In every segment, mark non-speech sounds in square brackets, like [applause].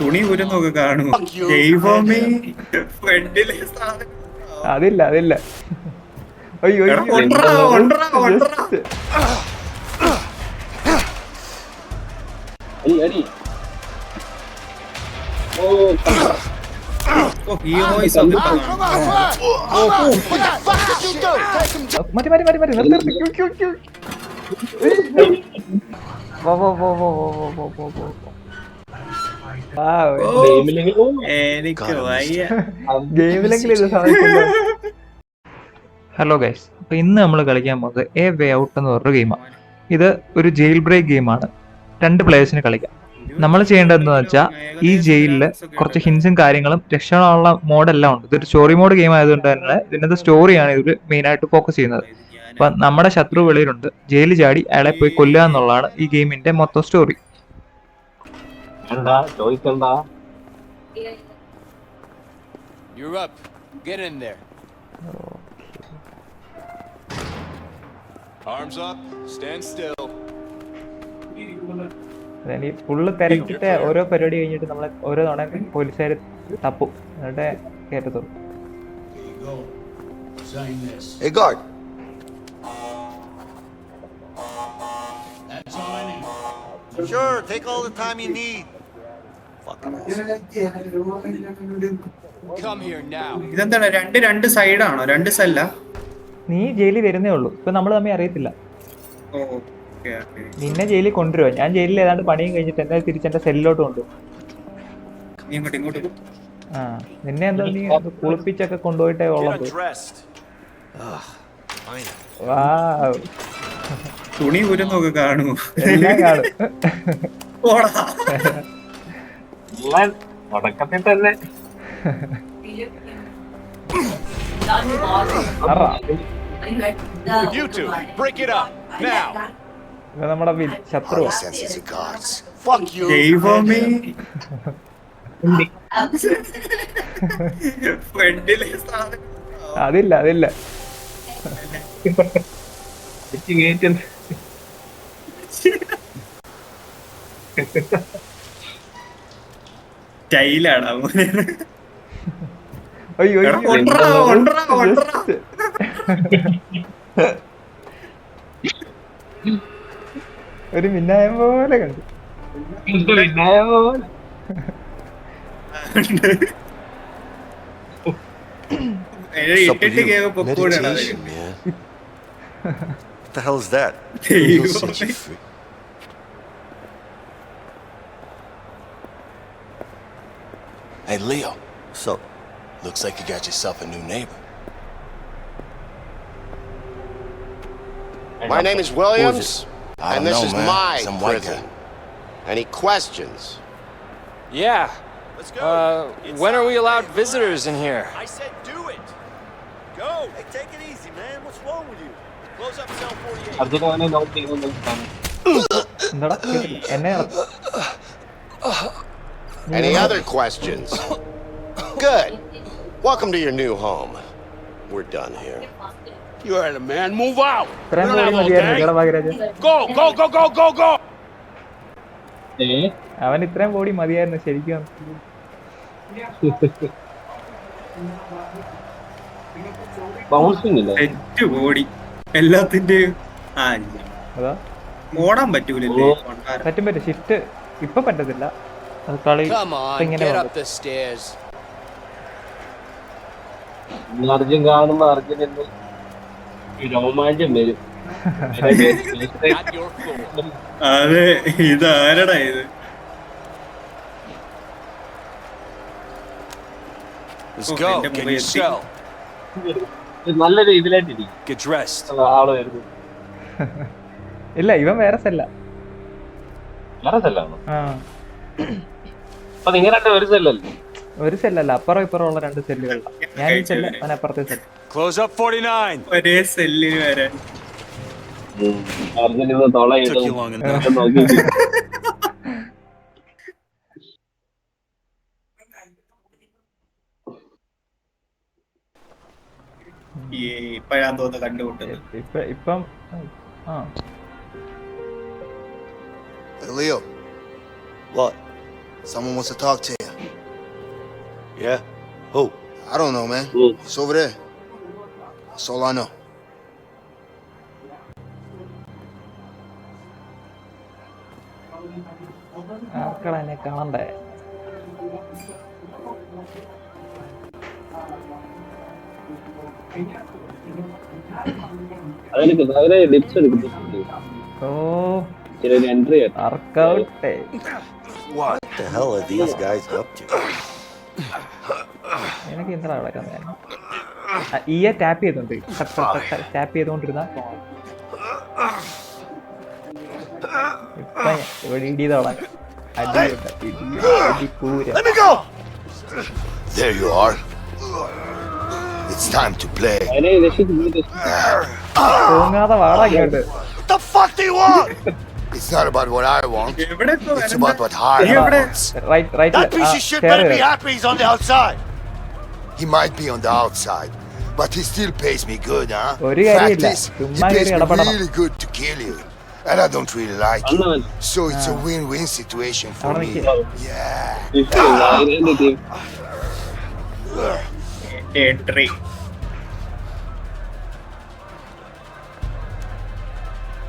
തുണി ഊരുന്നൊക്കെ കാണുമോ ദൈവമേ ഫ്രണ്ടിലെ സാധനം അതില്ല അതില്ല അയ്യോ മതി മതി മതി മതി നിർത്തി നിർത്തി. ക്യൂ, വാ വാ വാ വാ വാ വാ പോ, ഹലോ [laughs] ഗൈസ് അപ്പൊ ഇന്ന് നമ്മൾ കളിക്കാൻ പോകുന്നത് എ വേ ഔട്ട് എന്ന് പറഞ്ഞൊരു ഗെയിമാണ് ഇത് ഒരു ജയിൽ ബ്രേക്ക് ഗെയിമാണ് രണ്ട് പ്ലേയേഴ്സിന് കളിക്കാം. നമ്മൾ ചെയ്യേണ്ടത് എന്താണെന്ന് വെച്ചാൽ ഈ ജയിലിൽ കുറച്ച് ഹിൻസും കാര്യങ്ങളും രക്ഷണമുള്ള മോഡെല്ലാം ഉണ്ട്. ഇതൊരു സ്റ്റോറി മോഡ് ഗെയിം ആയതുകൊണ്ട് തന്നെ ഇതിനകത്ത് സ്റ്റോറിയാണ് ഇതിൽ മെയിനായിട്ട് ഫോക്കസ് ചെയ്യുന്നത്. അപ്പം നമ്മുടെ ശത്രു വെളിയിലുണ്ട്. ജയിലിൽ ചാടി അയാളെ പോയി കൊല്ലുക എന്നുള്ളതാണ് ഈ ഗെയിമിന്റെ മൊത്തം സ്റ്റോറി ചോദിക്കണ്ട You're up. Get in there. Arms up. Stand still. Full തിരക്കിട്ട് ഓരോ പരിപാടി കഴിഞ്ഞിട്ട് നമ്മളെ ഓരോ തവണ പോലീസുകാർ തപ്പും എന്നിട്ട് കയറ്റത്തുള്ളൂ Hey, guard. Sure, take all the time you need. Fucking Come here now. ഇതെന്താണ്? രണ്ട് രണ്ട് സൈഡാണോ? രണ്ട് സെല്ല? നീ ജയിലിൽ വരുന്നേ ഉള്ളൂ. ഇപ്പൊ നമ്മൾ തമ്മിൽ അറിയത്തില്ല. നിന്നെ ജയിലിൽ കൊണ്ടുവരുവാ? ഞാൻ ജയിലിൽ ഏതാണ്ട് പണിയും കഴിഞ്ഞിട്ട് എന്തായാലും തിരിച്ച് എന്റെ സെല്ലിലോട്ട് കൊണ്ടുപോകും ഇങ്ങോട്ട് ഇങ്ങോട്ട്. ആ നിന്നെ എന്താ നീ കുളിപ്പിച്ചൊക്കെ കൊണ്ടുപോയിട്ടേ ഉള്ളത്. വാ തുണി ഊരുന്നൊക്കെ കാണുമോ? എല്ലാം കാണും. തുടക്കത്തിൽ തന്നെ. നമ്മുടെ ശത്രു. ദൈവമേ. അതില്ല അതില്ല. ഏറ്റുന്നു [laughs] സ്റ്റൈലാടാ അയ്യോ. ഒരു മിന്നായം പോലെ കണ്ടു. കേൾവ് പൊക്കൂടാ Meditation, man. what the hell is that? Hey, Leo. So, Looks like you got yourself a new neighbor. My name is Williams, I and don't this know, is man. my Some white prison. guy. Any questions? Yeah. Let's go. Uh, when are we allowed visitors in here? I said do it. Go. Hey, take it easy, man. What's wrong with you? Close up cell 48. Arjuna അവനെ not ചെയ്യുന്നു എന്താടാ കേട്ടില്ല. എന്നെ ഇറക്കി. Any other questions? Good. Welcome to your new home. We're done here. You heard him, man. Move out. ഇത്രയും കൂടി മതിയായിരുന്നു കേടാ ഭാഗ്യരാജൻ Go, go, go, go, go, go. അവൻ ഇത്രയും ബോഡി മതിയായിരുന്നു ശരിക്കും തെറ്റ് ബോഡി എല്ലാത്തിന്റെയും ഓടാൻ പറ്റൂലല്ലേ. പറ്റും പറ്റും ഷിഫ്റ്റ് ഇപ്പൊ പറ്റത്തില്ല കളി ഇങ്ങനെ അതെ ഇതാരടാ ഇത്? നല്ല രീതിയിലായിട്ടിരിക്കും. ഇല്ല ഇവൻ വേറെ സെല്ല. വേറെ സെല്ലാണോ? ആ. അപ്പൊ നിങ്ങൾ രണ്ട് ഒരു സെല്ലല്ലേ ഒരു സെല്ലല്ല അപ്പുറം ഇപ്പുറം ഉള്ള രണ്ട് സെല്ലുകളാണ് ഞാൻ ഈ സെല്ല് അവൻ അപ്പുറത്തെ സെല്ല് ക്ലോസ് അപ്പ് 49. ഒരേ സെല്ലിന് വരെ. അർജുൻ ഇന്ന് തൊളയിട്ട്. നോക്കി തോന്നുന്നു കണ്ടുമുട്ടുന്നത്. ഇപ്പൊ ഇപ്പം ആ? Someone wants to talk to you. Yeah? Who? I don't know, man. Who? It's over there. That's all I know. ആർക്കടാ എന്നെ കാണണ്ടേ ഓ ചില workout What the hell are these guys up to? എനിക്ക് എന്താ നടക്കുന്നത് ഈയെ ടാപ്പ് ചെയ്തോണ്ട് ടാപ്പ് ചെയ്തോണ്ടിരുന്ന ഇപ്പൊ ഇവിടെ ഇടി തുടങ്ങി അടിയുണ്ട് ഇടി ഇടി പൂര Let me go! There you are. It's time to play. ഇങ്ങോട്ട് What the fuck do you want? [laughs] It's not about what I want. It's about what I want. Right, right. That piece of shit better be happy he's on the outside. He might be on the outside, but he still pays me good, huh? Fact is, he pays me really good to kill you. And I don't really like it. So it's a win-win situation for me. Yeah. Ah! Entry.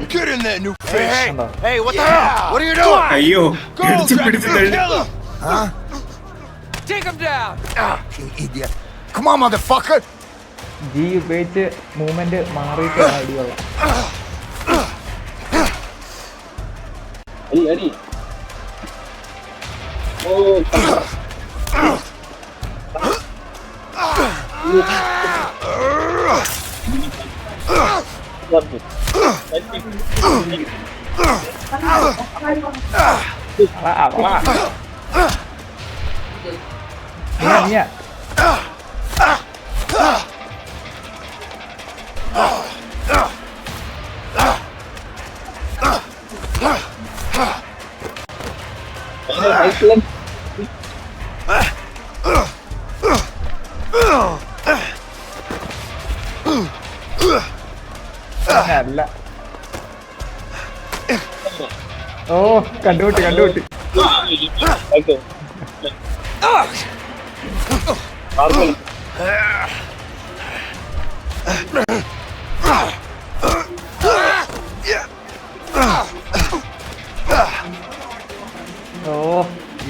Get in there, new fish. Hey, Hey, what the hell? What are you doing? അയ്യോ തള്ളി. kill him. Huh? Take him down! Ah, you idiot. Come on, motherfucker. G ഉപയോഗിച്ച് movement മാറിയിട്ട് അടിയുള്ള അടി അടി ഓ ว่าอาบว่าเนี่ยเนี่ยเล่น അല്ല. ഓ കണ്ടുപിട്ടി കണ്ടുപിട്ടി ഓ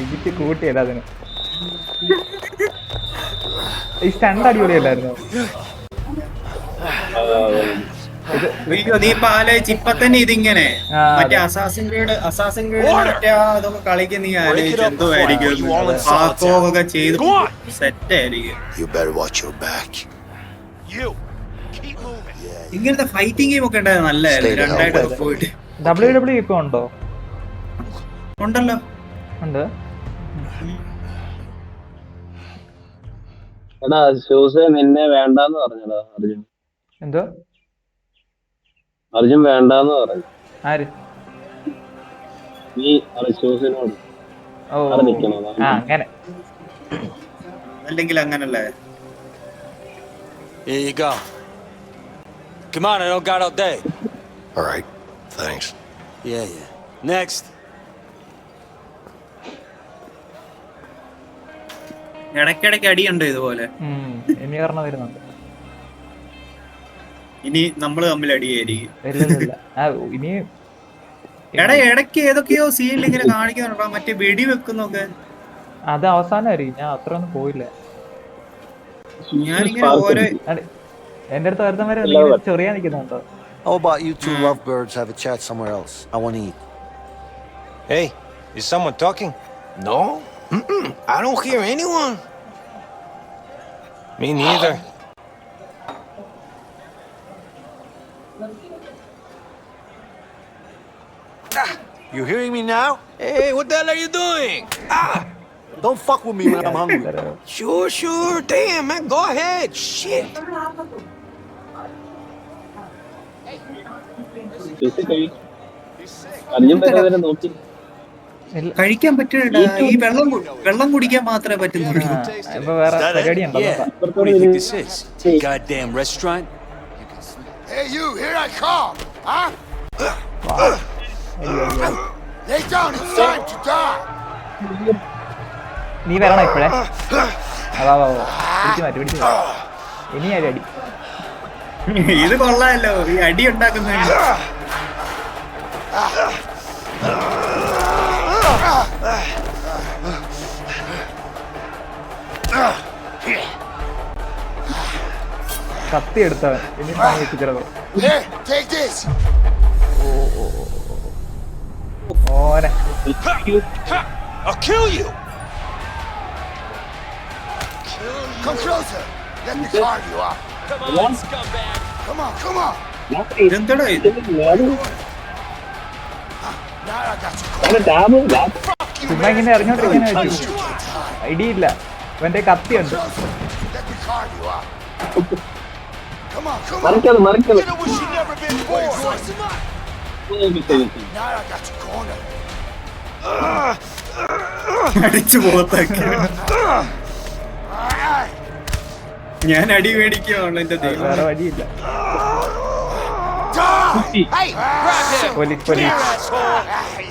ഇടിച്ച് കൂട്ടിയല്ല അതിന്. ഈ സ്റ്റണ്ട് അടിപൊളിയല്ലായിരുന്നു? അയ്യോ നീ ഇപ്പൊ ആലോചിച്ച് ഇപ്പൊ തന്നെ ഇതിങ്ങനെ. മറ്റേ അസാസിൻ ഗ്രേഡ് അസാസിൻ ഗ്രേഡ് മറ്റേ അതൊക്കെ കളിക്കുന്ന നീ ആലോചിച്ച് പാക്കോവൊക്കെ ചെയ്ത് സെറ്റ് ആയിരിക്കും. ഇങ്ങനത്തെ ഫൈറ്റിംഗ് ഗെയിം ഒക്കെ ഉണ്ടായത് നല്ലതായിരുന്നു. It. പോയിട്ട്. ഡബ്ല്യു ഡബ്ല്യു ഇപ്പൊ ഉണ്ടോ? ഉണ്ടല്ലോ. ഉണ്ട്. എടാ ഷൂസ് നിന്നെ വേണ്ടെന്ന് പറഞ്ഞടാ അർജുൻ. എന്തോ അർജുൻ വേണ്ടെന്ന് പറഞ്ഞു ആര് നീ ആ അങ്ങനെ അല്ലെങ്കിൽ അങ്ങനല്ലേ Here you go. Come on, I don't got all day. All right. Thanks. Yeah, yeah. Next. ഇടയ്ക്കിടയ്ക്ക് അടിയുണ്ട് ഇതുപോലെ ഉം, ഇനി പറഞ്ഞ വരുന്നുണ്ട് ഇനി നമ്മൾ തമ്മിൽ അടിയായിരിക്കും. ഇനി എടാ ഇടയ്ക്ക് ഏതൊക്കെയോ സീനിൽ ഇങ്ങനെ കാണിക്കുന്നുണ്ടോ മറ്റേ വെടി വെക്കുന്നൊക്കെ അത് അവസാനമായിരിക്കും ഞാൻ അത്ര ഒന്നും പോയില്ല ഞാനിങ്ങനെ ഓരോ എന്റെ അടുത്ത് വരുന്ന വരെ ചൊറിയാൻ നിൽക്കുന്നുണ്ടോ How about you two lovebirds have a chat somewhere else? I want to eat. Hey, is someone talking? No? Mm-mm, I don't hear anyone. Me neither. You hearing me now? Hey, what the hell are you doing? Ah! Don't fuck with me when I'm hungry. Sure, sure. Damn, man, go ahead. Shit. കഴിക്കാൻ പറ്റില്ല ഈ വെള്ളം വെള്ളം കുടിക്കാൻ മാത്രമേ പറ്റുന്നുള്ളൂ Hey, you, here I come. Huh? Lay down, it's time to die. നീ വരണം ഇപ്പോഴേ അതാ പിടിച്ചു മാറ്റി പിടിച്ചു ഇനി അടി ഇത് കൊള്ളാമല്ലോ ഈ അടി ഉണ്ടാക്കുന്നതിന് scumbag. Come on, come on. ഇതെന്തടാ ഇത്. ചുമ്മാ ഇങ്ങനെ ഇറങ്ങിയോണ്ടിരിക്കാനാ വെച്ചു ഐഡിയില്ല ഇവന്റെ കത്തിയുണ്ട്. [laughs] Come on, come on. മറിക്കാതെ മറിക്കാതെ You know she never been born! Now I got you cornered. അടിച്ചു പോകത്തൊക്കെ ഞാൻ അടി മേടിക്കുകയാണ് എന്റെ ദൈവം വേറെ വഴിയില്ല Hey, grab him. Police police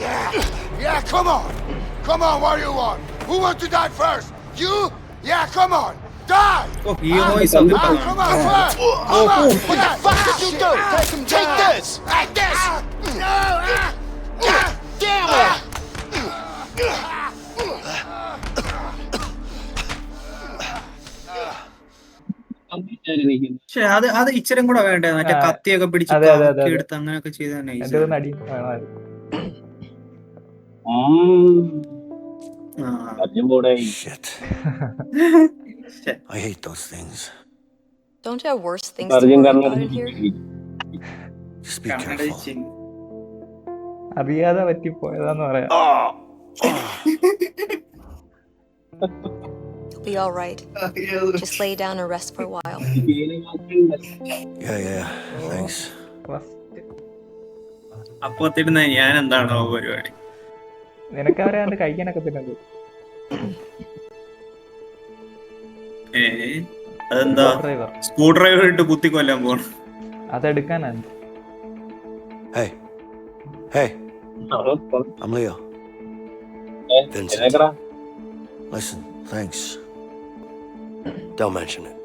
Yeah, yeah, come on. Come on, what do you want? Who wants to die first? You? Yeah, come on. Die. ഓ, ഈ voice ഒക്കെ Ah, come on, Oh, Come on. What the fuck did you do? Take him Take this! Like this. No. Damn it! പക്ഷെ അത് അത് ഇച്ചിരി കൂടെ വേണ്ടേ മറ്റേ കത്തിയൊക്കെ പിടിച്ച്. എടുത്ത് അങ്ങനെയൊക്കെ ചെയ്ത് തന്നെ [laughs] I hate those things. Don't you have worse things to worry about in here? Just be careful. അറിയാതെ പറ്റിപ്പോയതാന്ന് പറയാം You'll be all right. Just lay down and rest for a while. Yeah, yeah. Thanks. First അപ്പത്തിടുന്ന ഞാൻ എന്താണോ പരിപാടി നിനക്ക് അവരെ കഴിക്കാനൊക്കെ തിന്നത് അതെന്താ ഡ്രൈവർ സ്ക്രൂ ഡ്രൈവർ ഇട്ട് കുത്തി കൊല്ലാൻ പോണം അതെടുക്കാനാണ് Hey. Hey, I'm Leo. Vincent. എനക്കടാ Listen, thanks. Don't mention it.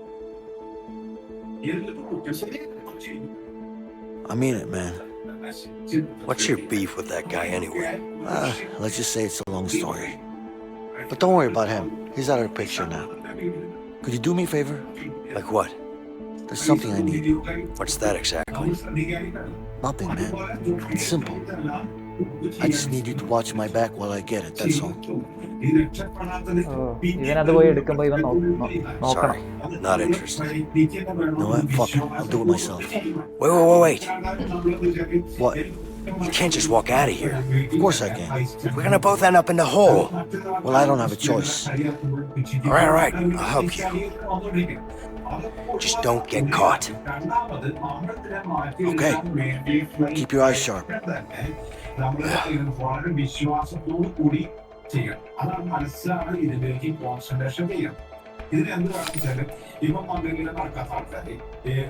I mean it, man. What's your beef with that guy anyway? Uh, let's just say it's a long story. But don't worry about him. He's out of the picture now. Could you do me a favor? Like what? There's something I need. What's that exactly? Nothing, man. It's simple. I just need you to watch my back while I get it, that's all. ഓ ഇവനത് പോയി എടുക്കുമ്പോ ഇവൻ no- no- നോക്കണം Sorry, not interested. You know what? Fuck it. I'll do it myself. Wait, wait, wait, wait. What? You can't just walk out of here. Of course I can. We're gonna both end up in the hole. Well, I don't have a choice. All right, all right. I'll help you. Just don't get caught. Okay. Keep your eyes sharp. വിശ്വാസത്തോടു കൂടി ചെയ്യണം അതാണ് മനസ്സിലാണ് ഇതിലേക്ക് concentration ചെയ്യണം ഇതിന് എന്ത് വേണം വെച്ചാൽ ഇപ്പം എന്തെങ്കിലും നടക്കാത്ത ആൾക്കാര്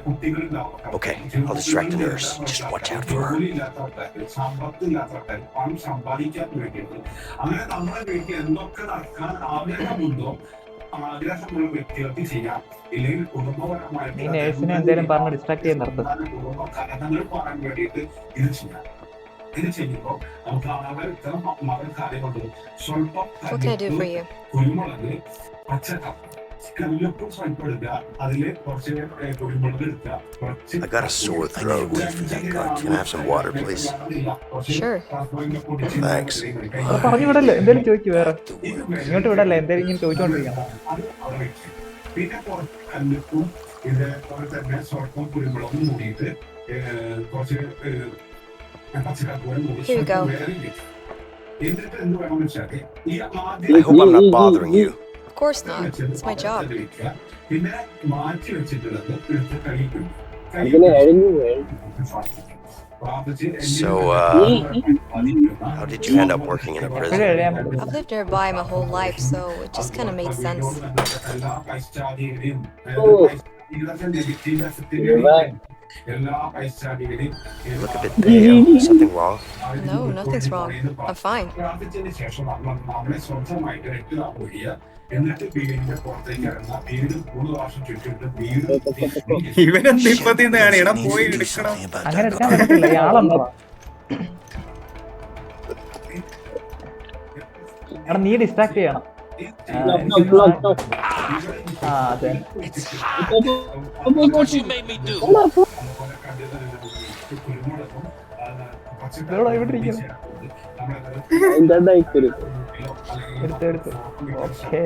കുട്ടികളുണ്ടാവും. Okay, I'll distract the nurse. Just watch out for her. ജോലിയില്ലാത്ത ആൾക്കാര് സമ്പത്തില്ലാത്ത ആൾക്കാര് പണം സമ്പാദിക്കാൻ വേണ്ടിയിട്ട്. അങ്ങനെ നമ്മളെ വീട്ടിൽ എന്തൊക്കെ നടക്കാൻ ആഗ്രഹമുണ്ടോ ആഗ്രഹമുള്ള വ്യക്തികൾക്ക് ചെയ്യാം. ഇല്ലെങ്കിൽ കുടുംബപരമായിട്ട് ഈ നേഴ്സിനെ എന്തേലും പറഞ്ഞ് ഡിസ്ട്രാക്ട് ചെയ്യാൻ നിർത്തും. കുടുംബ കലഹങ്ങൾ പറയാൻ വേണ്ടിയിട്ട് ഇത് ചെയ്യാം. ഇത് ചെയ്യുമ്പോൾ നമുക്ക് അവർക്ക് മകൾ കാര്യമുണ്ട് സ്വല്പം What can I do for you? കുരുമുളക് പച്ചക്ക കല്ലുപ്പും സ്വല്പം എടുക്കുക അതിൽ കുറച്ച് കുരുമുളക് എടുക്കുക കുറച്ച് I got a sore throat. Can I have some water, please? Sure. Thanks. പറഞ്ഞു വിടല്ലേ എന്തേലും ചോദിക്കും വേറെ ഇങ്ങോട്ട് വിടല്ലേ എന്തേലും ഇങ്ങനെ വെച്ച് പിന്നെ കുറച്ച് കല്ലുപ്പും ഇതേപോലെ തന്നെ സ്വല്പം കുരുമുളകും മൂടിയിട്ട് ഏ, കുറച്ച് പച്ചക്കറി മൂടി Here you go. സ്വല്പം വേറെ വെച്ച്. എന്നിട്ട് എന്ത് വേണം വെച്ചാൽ ഈ I hope I'm not bothering you. Of course not. It's my job. So, uh, uh, how did you end up working in a prison? I've lived nearby my whole life, so it just kind of made sense. Oh. Look a bit pale. Something wrong? No, nothing's wrong. I'm fine. [laughs] ഇവനെന്ത് ഇപ്പത്തിന്ന് കാണി? എടാ പോയി എടുക്കണം. എടാ നീ distract ചെയ്യണം. ആ അതെ. What you never me come out ഇവിടെ ഇരിക്കുന്നത്? എടുത്ത് എടുത്ത് okay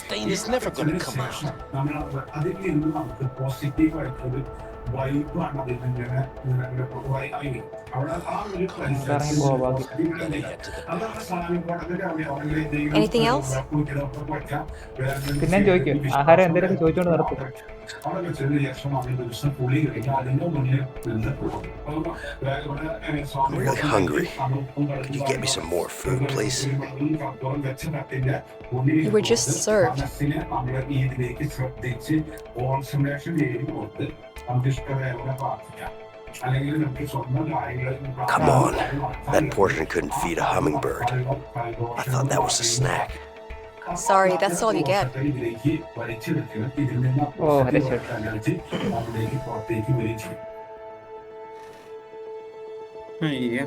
Stain is never gonna come out. നമ്മൾ അതിൽ നിന്നും നമുക്ക് പോസിറ്റീവ് ആയിട്ടൊരു വൈബാണ്. വേറെ പിന്നെ ചോദിക്കും ആഹാരം എന്തെങ്കിലും ചോദിച്ചോണ്ട് നിർത്തും. അവിടെ വെച്ചതിന് ശേഷം അതിന് ദിവസം പുളി കഴിക്കാം. അതിന്റെ മുന്നിൽ നിന്ന് പോകും. you get me some more food, please? വെച്ച കട്ടിന്റെ മുന്നിൽ You were just served. Come on. That portion couldn't feed a hummingbird. I thought that was a snack. Sorry, that's all you get. Oh, that's. Yeah.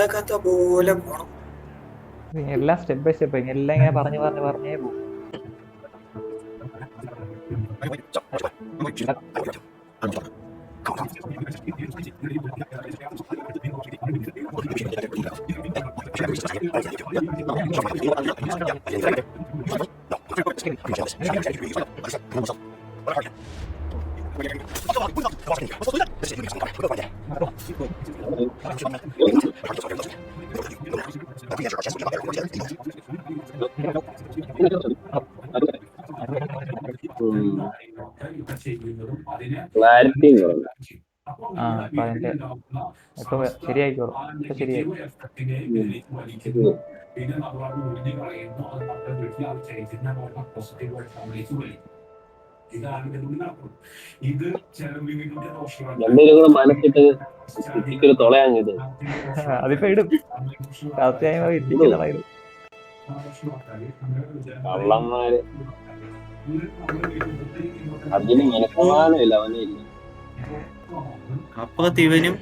കഥ കഥ പോലെ പോണം. എല്ലാം step by step എല്ലാം ഇങ്ങനെ പറഞ്ഞു പറഞ്ഞു പറഞ്ഞേ പോകും [laughs] [laughs] [laughs] ക്ലാരിറ്റി ആ അതിന്റെ ഇപ്പൊ ശരിയായിക്കോളും. ഇപ്പൊ ശരിയായി. പിന്നെ നമ്മൾ അത് ഒഴിഞ്ഞു കളയുന്നു. അത് നമ്മുടെ വീട്ടിൽ അത് ചൈതന്യമായ പോസിറ്റീവായിട്ട് നമ്മളിലേക്ക് വലിക്കും [laughs] അതിപ്പോ ഇടും. ഇത് കള്ളന്മാര്. അതിന് മനസ്സമാനമില്ല അവനെ ഇല്ല അപ്പൊ തിവനും.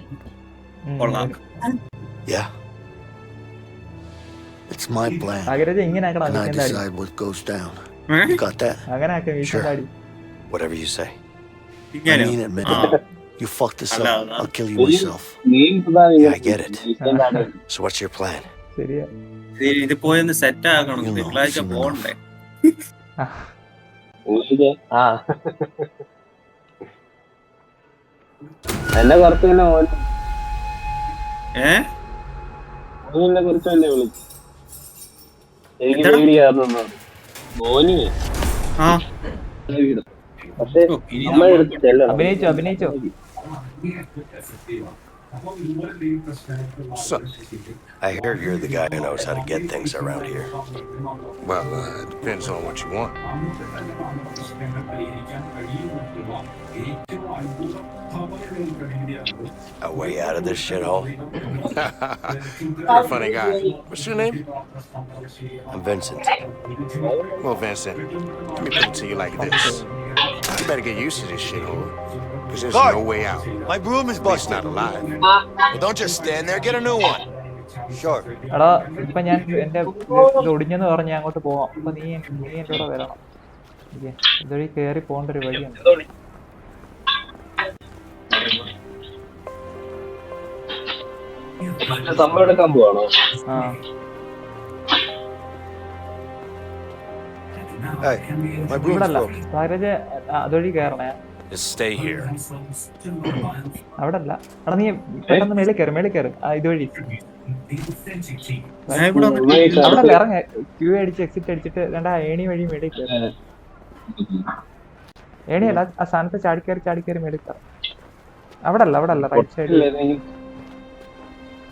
കൊള്ളാം Yeah. It's my plan. ഇങ്ങനെ And I decide what goes down. You got that? Sure. Whatever you say. I ഇങ്ങനെ mean it, man. You fuck this up. I'll kill you myself. Yeah, I get it. So what's your plan? ശരിയാ ഇത് ഇത് പോയി set ആക്കണം You know, തിങ്കളാഴ്ച പോകണ്ടേ ആ. എന്നെ കുറച്ച് തന്നെ ഏ? മോനിനെ കുറിച്ച് തന്നെ വിളിച്ചു എനിക്ക് എന്താടാ? പേടി കാരണം ആ. പക്ഷെ നമ്മൾ നമ്മൾ അഭിനയിച്ചോ അഭിനയിച്ചോ? So- I hear you're the guy who knows how to get things around here. Well, uh, it depends on what you want. A way out of this shithole? [laughs] You're a funny guy. What's your name? I'm Vincent. Well, Vincent, let me put it to you like this. You better get used to this shithole. Because there's Guard. no way out. My broom is At least not alive. Well, don't just stand there. Get a new one. Sure. എടാ ഇപ്പൊ ഞാൻ എന്റെ ഇത് ഒടിഞ്ഞെന്ന് പറഞ്ഞ് ഞാൻ അങ്ങോട്ട് പോവാം അപ്പൊ നീ നീ എന്റെ കൂടെ വരണം. ഇതുവഴി കേറി പോകേണ്ട ഒരു വഴിയുണ്ട് സംഭവം എടുക്കാൻ പോവാണോ ആ Hey, my broom's ഇവിടല്ല broken. സാരജ് അതുവഴി കയറണേ Just stay here. അവിടെ അല്ല എടാ നീ പെട്ടെന്ന് മേളിൽ കയറി മേളിൽ കയറി ആ ഇതുവഴി. അവിടെ ഇറങ്ങ ക്യൂ അടിച്ച് എക്സിറ്റ് അടിച്ചിട്ട് രണ്ടാ ഏണി വഴി മേളിൽ കയറി ഏണിയല്ല ആ സ്ഥാനത്ത് ചാടി കയറി മേളിൽ കയറി അവിടെ അല്ല അവിടെ അല്ല റൈറ്റ് സൈഡിൽ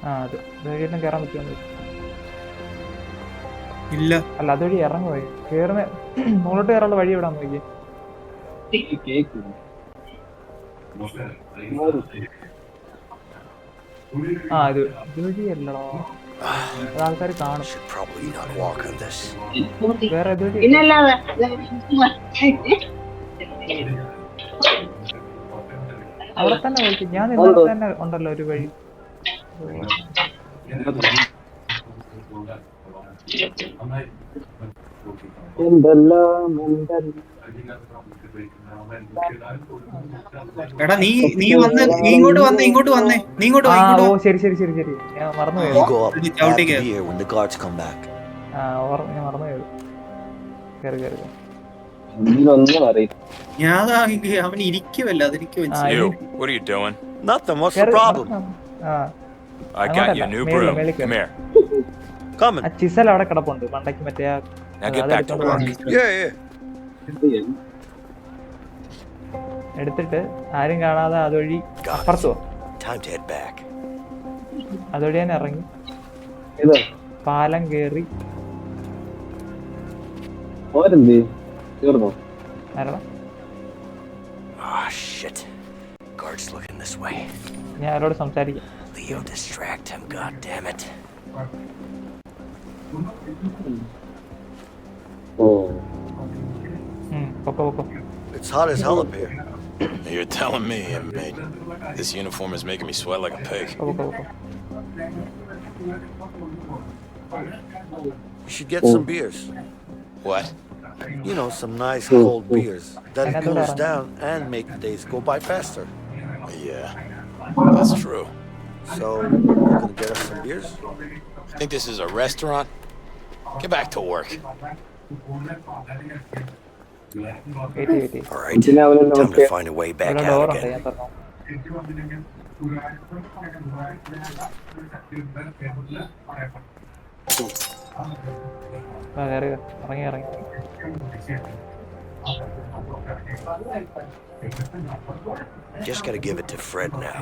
ആ അത് ഇതുവഴിയെല്ലാം കയറാൻ പറ്റുമെന്ന് ഇല്ല. അല്ല അതുവഴി ഇറങ്ങുപോയി കയറുന്ന മുകളിലോട്ട് കയറാനുള്ള വഴി എവിടെ നോക്കി കേക്ക്. ആ ഇത് ഇതുവഴിയല്ലടോ. ആൾക്കാർ കാണും. വേറെ ഇതുവഴി അവിടെ തന്നെ ഞാൻ ഇവിടെ തന്നെ ഉണ്ടല്ലോ ഒരു വഴി. എന്തെല്ലാം എടാ നീ നീ വന്ന് നീ ഇങ്ങോട്ട് വന്നേ ഇങ്ങോട്ട് വന്നേ നീ ഇങ്ങോട്ട് വാ ആ ഇങ്ങോട്ട് ഓ വാ. ശരി ശരി ശരി ശരി ഞാൻ മറന്നുപോയി You go up Ready, come back take it. pier when the guards come back. ആ ഓർമ്മ ഞാൻ മറന്നുപോയി കയറി കയറി ഒന്നും അറിയില്ല ഞാൻ ദാ ഇ- അവൻ ഇരിക്കുവല്ല അതെനിക്ക് ആ You, what are you doing? Nothing. What's the കയറി problem? ആ I got you a new broom. Come here. ആ ചിസൽ അവിടെ കിടപ്പുണ്ട് മണ്ടയ്ക്ക് മറ്റേ ആ. എടുത്തിട്ട് ആരും കാണാതെ അതുവഴി അപ്പുറത്ത്. പോകും Time to head back. അതുവഴി ഞാൻ ഇറങ്ങി ഇത് പാലം കേറി ഓരെന്ത് തീർന്നോ ആരാ Ah, shit. Guards looking this way. ഞാൻ അവരോട് സംസാരിക്കാം Leo, distract him. Oh. It's hot as hell up here. You're telling me. Uh, this uniform is making me sweat like a pig. You should get some beers. What? You know, some nice cold mm-hmm. beers. That cool us down and make the days go by faster. Yeah, that's true. So, you gonna get us some beers? I think this is a restaurant. Get back to work. Wait wait All right. പിന്നെ അവനെന്നെ Time മറ്റേ to find a way back ഇവിടെ out ഡോറുണ്ട് again. ഞാൻ തുറന്നു ആ കയറി ഇറങ്ങി ഇറങ്ങി Just gotta give it to Fred now.